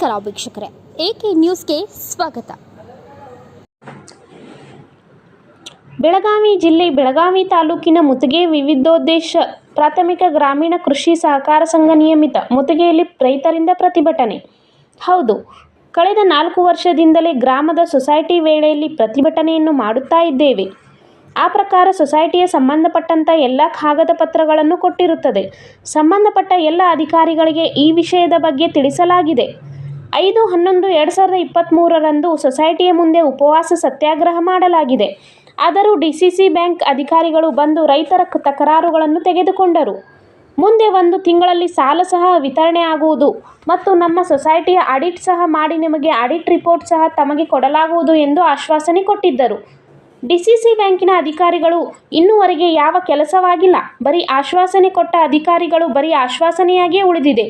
ನಮಸ್ಕಾರ ವೀಕ್ಷಕರೇ. ಎಕೆ ನ್ಯೂಸ್ಗೆ ಸ್ವಾಗತ. ಬೆಳಗಾವಿ ಜಿಲ್ಲೆ ಬೆಳಗಾವಿ ತಾಲೂಕಿನ ಮುತಗೆ ವಿವಿಧೋದ್ದೇಶ ಪ್ರಾಥಮಿಕ ಗ್ರಾಮೀಣ ಕೃಷಿ ಸಹಕಾರ ಸಂಘ ನಿಯಮಿತ ಮುತ್ತಿಗೆಯಲ್ಲಿ ರೈತರಿಂದ ಪ್ರತಿಭಟನೆ. ಹೌದು, ಕಳೆದ ನಾಲ್ಕು ವರ್ಷದಿಂದಲೇ ಗ್ರಾಮದ ಸೊಸೈಟಿ ವೇಳೆಯಲ್ಲಿ ಪ್ರತಿಭಟನೆಯನ್ನು ಮಾಡುತ್ತಾ ಇದ್ದೇವೆ. ಆ ಪ್ರಕಾರ ಸೊಸೈಟಿಯ ಸಂಬಂಧಪಟ್ಟಂಥ ಎಲ್ಲ ಕಾಗದ ಪತ್ರಗಳನ್ನು ಕೊಟ್ಟಿರುತ್ತದೆ. ಸಂಬಂಧಪಟ್ಟ ಎಲ್ಲ ಅಧಿಕಾರಿಗಳಿಗೆ ಈ ವಿಷಯದ ಬಗ್ಗೆ ತಿಳಿಸಲಾಗಿದೆ. ಐದು ಹನ್ನೊಂದು ಎರಡು ಸಾವಿರದ ಇಪ್ಪತ್ತ್ಮೂರರಂದು ಸೊಸೈಟಿಯ ಮುಂದೆ ಉಪವಾಸ ಸತ್ಯಾಗ್ರಹ ಮಾಡಲಾಗಿದೆ. ಆದರೂ ಡಿ ಸಿ ಸಿ ಬ್ಯಾಂಕ್ ಅಧಿಕಾರಿಗಳು ಬಂದು ರೈತರ ತಕರಾರುಗಳನ್ನು ತೆಗೆದುಕೊಂಡರು. ಮುಂದೆ ಒಂದು ತಿಂಗಳಲ್ಲಿ ಸಾಲ ಸಹ ವಿತರಣೆ ಆಗುವುದು ಮತ್ತು ನಮ್ಮ ಸೊಸೈಟಿಯ ಆಡಿಟ್ ಸಹ ಮಾಡಿ ನಿಮಗೆ ಆಡಿಟ್ ರಿಪೋರ್ಟ್ ಸಹ ತಮಗೆ ಕೊಡಲಾಗುವುದು ಎಂದು ಆಶ್ವಾಸನೆ ಕೊಟ್ಟಿದ್ದರು. ಡಿ ಸಿ ಸಿ ಬ್ಯಾಂಕಿನ ಅಧಿಕಾರಿಗಳು, ಇನ್ನೂವರೆಗೆ ಯಾವ ಕೆಲಸವಾಗಿಲ್ಲ. ಬರೀ ಆಶ್ವಾಸನೆ ಕೊಟ್ಟ ಅಧಿಕಾರಿಗಳು ಬರೀ ಆಶ್ವಾಸನೆಯಾಗಿಯೇ ಉಳಿದಿದೆ.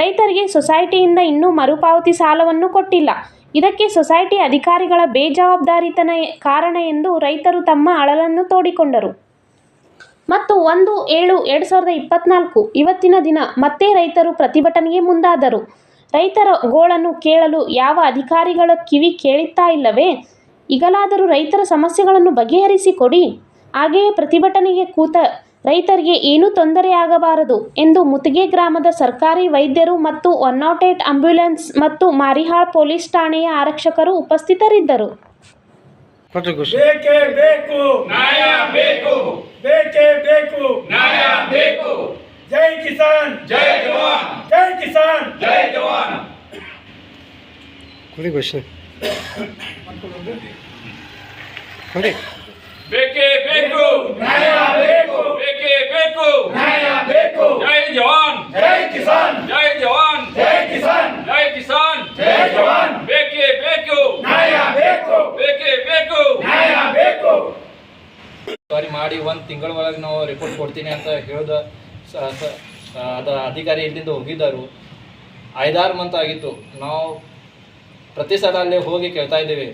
ರೈತರಿಗೆ ಸೊಸೈಟಿಯಿಂದ ಇನ್ನೂ ಮರುಪಾವತಿ ಸಾಲವನ್ನು ಕೊಟ್ಟಿಲ್ಲ. ಇದಕ್ಕೆ ಸೊಸೈಟಿ ಅಧಿಕಾರಿಗಳ ಬೇಜವಾಬ್ದಾರಿತನ ಕಾರಣ ಎಂದು ರೈತರು ತಮ್ಮ ಅಳಲನ್ನು ತೋಡಿಕೊಂಡರು. ಮತ್ತು ಒಂದು ಏಳು ಎರಡು ಸಾವಿರದ ಇಪ್ಪತ್ನಾಲ್ಕು ಇವತ್ತಿನ ದಿನ ಮತ್ತೆ ರೈತರು ಪ್ರತಿಭಟನೆಗೆ ಮುಂದಾದರು. ರೈತರ ಗೋಳನ್ನು ಕೇಳಲು ಯಾವ ಅಧಿಕಾರಿಗಳ ಕಿವಿ ಕೇಳುತ್ತಾ ಇಲ್ಲವೇ? ಈಗಲಾದರೂ ರೈತರ ಸಮಸ್ಯೆಗಳನ್ನು ಬಗೆಹರಿಸಿ ಕೊಡಿ ಹಾಗೆಯೇ ಪ್ರತಿಭಟನೆಗೆ ಕೂತ ರೈತರಿಗೆ ಏನೂ ತೊಂದರೆಯಾಗಬಾರದು ಎಂದು ಮುತಿಗೆ ಗ್ರಾಮದ ಸರ್ಕಾರಿ ವೈದ್ಯರು ಮತ್ತು ಒನ್ ನಾಟ್ ಏಟ್ ಆಂಬ್ಯುಲೆನ್ಸ್ ಮತ್ತು ಮಾರಿಹಾಳ್ ಪೊಲೀಸ್ ಠಾಣೆಯ ಆರಕ್ಷಕರು ಉಪಸ್ಥಿತರಿದ್ದರು. ಕೊಟ್ರಿ ಖುಷಿ ಬೇಕೇ ಬೇಕು. ನ್ಯಾಯ ಬೇಕು ಬೇಕೇ. ಬೇಕು ನ್ಯಾಯ ಬೇಕು ಜೈ ಕಿಸಾನ್. ಜೈ ಜವಾನ್. ಜೈ ಕಿಸಾನ್. ಜೈ ಜವಾನ್. ಕೊಡಿ ಬೇಕೇ ಬೇಕು. ನ್ಯಾಯ ಬೇಕು. ಬೇಕೇ ಬೇಕು. ನ್ಯಾಯ ಬೇಕು. ಜೈ ಜವಾನ್. ಜೈ ಕಿಸಾನ್. ಜೈ ಜವಾನ್. ಜೈ ಕಿಸಾನ್. ಜೈ ಕಿಸಾನ್. ಜೈ ಜವಾನ್. ಬೇಕೇ ಬೇಕು. ನ್ಯಾಯ ಬೇಕು. ಬೇಕೇ ಬೇಕು. ನ್ಯಾಯ ಬೇಕು. ಸಾರಿ ಮಾಡಿ ಒಂದು ತಿಂಗಳ ಒಳಗೆ ನಾವು ರಿಪೋರ್ಟ್ ಕೊಡ್ತೀನಿ ಅಂತ ಹೇಳಿದ ಅದ ಅಧಿಕಾರಿ ಇಲ್ಲಿಂದ ಹೋಗಿದ್ದರು. ಐದಾರು ಮಂತ್ ಆಗಿತ್ತು. ನಾವು ಪ್ರತಿ ಸಲ ಅಲ್ಲೇ ಹೋಗಿ ಕೇಳ್ತಾ ಇದ್ದೀವಿ.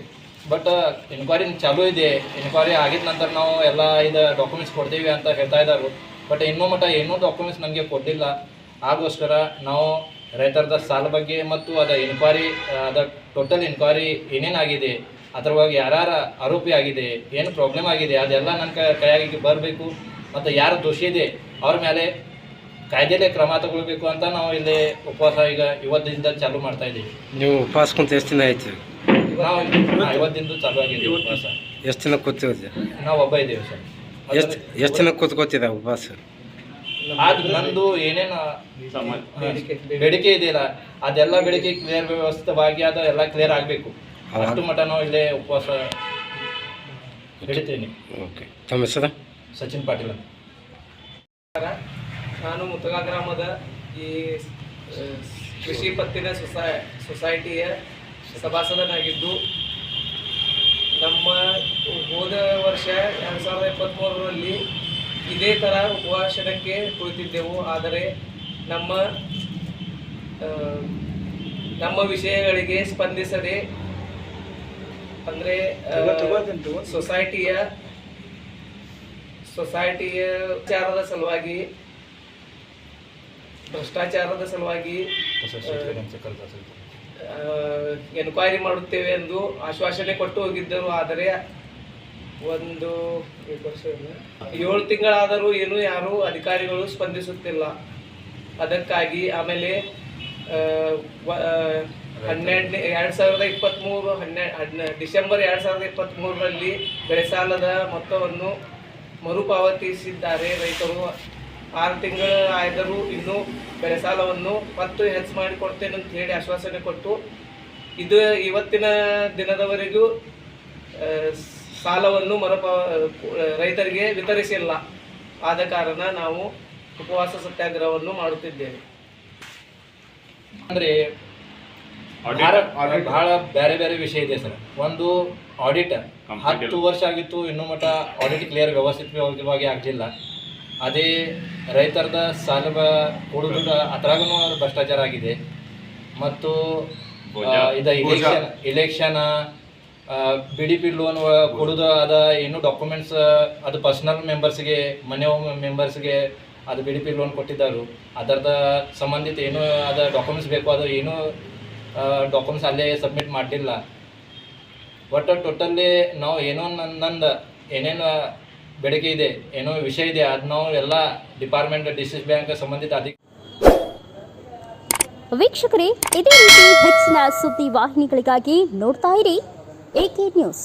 ಬಟ್ ಎನ್ಕ್ವೈರಿ ಚಾಲೂ ಇದೆ. ಎನ್ಕ್ವೈರಿ ಆಗಿದ ನಂತರ ನಾವು ಎಲ್ಲ ಇದು ಡಾಕ್ಯುಮೆಂಟ್ಸ್ ಕೊಡ್ತೀವಿ ಅಂತ ಹೇಳ್ತಾ ಇದ್ದಾರೆ. ಬಟ್ ಇನ್ನೂ ಮಟ್ಟ ಏನೂ ಡಾಕ್ಯುಮೆಂಟ್ಸ್ ನಮಗೆ ಕೊಟ್ಟಿಲ್ಲ ಆಗೋಸ್ಕರ ನಾವು ರೈತರದ ಸಾಲ ಬಗ್ಗೆ ಮತ್ತು ಅದ ಎನ್ಕ್ವೈರಿ ಅದ ಟೋಟಲ್ ಎನ್ಕ್ವೈರಿ ಏನೇನಾಗಿದೆ ಬಗ್ಗೆ ಯಾರ್ಯಾರ ಆರೋಪಿ ಆಗಿದೆ, ಏನು ಪ್ರಾಬ್ಲಮ್ ಆಗಿದೆ, ಅದೆಲ್ಲ ನನ್ನ ಕೈಯಾಗಿ ಬರಬೇಕು. ಮತ್ತು ಯಾರು ದೋಷಿ ಇದೆ, ಅವ್ರ ಮೇಲೆ ಕಾಯ್ದೆಲೆ ಕ್ರಮ ತಗೊಳ್ಬೇಕು ಅಂತ ನಾವು ಇಲ್ಲಿ ಉಪವಾಸ ಈಗ ಇವತ್ತಿಂದ ಚಾಲೂ ಮಾಡ್ತಾ ಇದ್ದೀವಿ. ನೀವು ಉಪವಾಸ ಕುಂತ ಎಷ್ಟು ದಿನ ಆಯ್ತು? ನಾವು ಹಾ, ಇವತ್ತಿಂದ ಚಾಲೂ ಆಗಿದೆ ಉಪವಾಸ. ಎಷ್ಟು ದಿನ ಕೂತಿದ್ದೆ ನಾವು ಒಬ್ಬ ಇದ್ದೀವಿ ಸರ್. ಎಷ್ಟು ಎಷ್ಟು ದಿನ ಕೂತ್ಕೋತಿದ್ದ ಉಪವಾಸ? ಆದ್ರೆ ನಂದು ಏನೇನು ಬೇಡಿಕೆ ಇದೆಯಲ್ಲ ಅದೆಲ್ಲ ಬೇಡಿಕೆ ಕ್ಲಿಯರ್ ವ್ಯವಸ್ಥಿತವಾಗಿ ಅದು ಎಲ್ಲ ಕ್ಲಿಯರ್ ಆಗಬೇಕು? ಅಷ್ಟು ಮಟ್ಟ ನಾವು ಇಲ್ಲೇ ಉಪವಾಸ ಹಿಡಿತೀನಿ ಓಕೆ. ತಮ್ಮ ಹೆಸರು? ಸಚಿನ್ ಪಾಟೀಲ್ ನಾನು ಮುತ್ತಗಾ ಗ್ರಾಮದ ಈ ಕೃಷಿ ಪತ್ತಿನ ಸೊಸೈ ಸೊಸೈಟಿಯ ಸಭಾಸದನಾಗಿದ್ದು ನಮ್ಮ ಹೋದ ವರ್ಷ ಎರಡು ಸಾವಿರದ ಇಪ್ಪತ್ತ್ಮೂರರಲ್ಲಿ ಇದೇ ಥರ ಉಪವಾಸನಕ್ಕೆ ಕುಳಿತಿದ್ದೆವು. ಆದರೆ ನಮ್ಮ ನಮ್ಮ ವಿಷಯಗಳಿಗೆ ಸ್ಪಂದಿಸದೆ ಅಂದರೆ ಸೊಸೈಟಿಯ ಸೊಸೈಟಿಯ ವಿಚಾರದ ಸಲುವಾಗಿ ಭ್ರಷ್ಟಾಚಾರದ ಸಲುವಾಗಿ ಎನ್ಕ್ವೈರಿ ಮಾಡುತ್ತೇವೆ ಎಂದು ಆಶ್ವಾಸನೆ ಕೊಟ್ಟು ಹೋಗಿದ್ದರು. ಆದರೆ ಒಂದು ಏಳು ತಿಂಗಳಾದರೂ ಏನು ಯಾರೂ ಅಧಿಕಾರಿಗಳು ಸ್ಪಂದಿಸುತ್ತಿಲ್ಲ. ಅದಕ್ಕಾಗಿ ಆಮೇಲೆ ಹನ್ನೆರಡನೇ, ಎರಡು ಸಾವಿರದ ಇಪ್ಪತ್ತ್ಮೂರು, ಹನ್ನೆ ಡಿಸೆಂಬರ್ ಎರಡು ಸಾವಿರದ ಇಪ್ಪತ್ತ್ಮೂರರಲ್ಲಿ ಬೆಳೆ ಸಾಲದ ಮೊತ್ತವನ್ನು ಮರುಪಾವತಿಸಿದ್ದಾರೆ ರೈತರು. ಆರು ತಿಂಗಳು ಆದರೂ ಇನ್ನೂ ಬೆಳೆ ಸಾಲವನ್ನು ಮತ್ತು ಹೆಚ್ಚು ಮಾಡಿಕೊಡ್ತೇನೆ ಅಂತ ಹೇಳಿ ಆಶ್ವಾಸನೆ ಕೊಟ್ಟು ಇದು ಇವತ್ತಿನ ದಿನದವರೆಗೂ ಆ, ಸಾಲವನ್ನು ಮರುಪ ರೈತರಿಗೆ ವಿತರಿಸಿಲ್ಲ. ಆದ ಕಾರಣ ನಾವು ಉಪವಾಸ ಸತ್ಯಾಗ್ರಹವನ್ನು ಮಾಡುತ್ತಿದ್ದೇವೆ. ಅಂದ್ರೆ ಭಾಳ- ಬಹಳ ಬೇರೆ ಬೇರೆ ವಿಷಯ ಇದೆ ಸರ್. ಒಂದು ಆಡಿಟ್ ಹತ್ತು ವರ್ಷ ಆಗಿತ್ತು ಇನ್ನೂ ಮಟ್ಟ ಆಡಿಟ್ ಕ್ಲಿಯರ್ ವ್ಯವಸ್ಥಿತವಾಗಿ ಆಗಲಿಲ್ಲ. ಅದೇ ರೈತರದ ಸಾಲ ಬ- ಅದ್ರಾಗೂ ಭ್ರಷ್ಟಾಚಾರ ಆಗಿದೆ. ಮತ್ತು ಇದ ಇದು election election B D P loan ಕೊಡೋದು ಅದ ಏನು ಡಾಕ್ಯುಮೆಂಟ್ಸ್ ಅದು ಪರ್ಸನಲ್ ಮೆಂಬರ್ಸ್ಗೆ ಮನೆ ಮೆಂಬರ್ಸ್ಗೆ ಅದು ಬಿ ಡಿ ಪಿ ಲೋನ್ ಕೊಟ್ಟಿದ್ದರು. ಅದರದ ಸಂಬಂಧಿತ ಏನು ಅದ ಡಾಕ್ಯುಮೆಂಟ್ಸ್ ಬೇಕು ಅದು ಏನು ಡಾಕ್ಯುಮೆಂಟ್ಸ್ ಅಲ್ಲೇ ಸಬ್ಮಿಟ್ ಮಾಡಲಿಲ್ಲ. ಒಟ್ಟು ಟೋಟಲ್ಲಿ ನಾವು ಏನೋ ನನ್ನ ನಂದು ಏನೇನು ಬೇಡಿಕೆ ಇದೆ, ಏನೋ ವಿಷಯ ಇದೆ ಅದು ನಾವು ಎಲ್ಲ ಡಿಪಾರ್ಟ್ಮೆಂಟ್ ಡಿಸಿಸ್ ಬ್ಯಾಂಕ್ ಸಂಬಂಧಿತ ಅಧಿಕ ವೀಕ್ಷಕರೇ, ಇದೇ ರೀತಿ ಹೆಚ್ಚಿನ ಸುದ್ದಿ ವಾಹಿನಿಗಳಿಗಾಗಿ ನೋಡ್ತಾ ಇರಿ. AK news?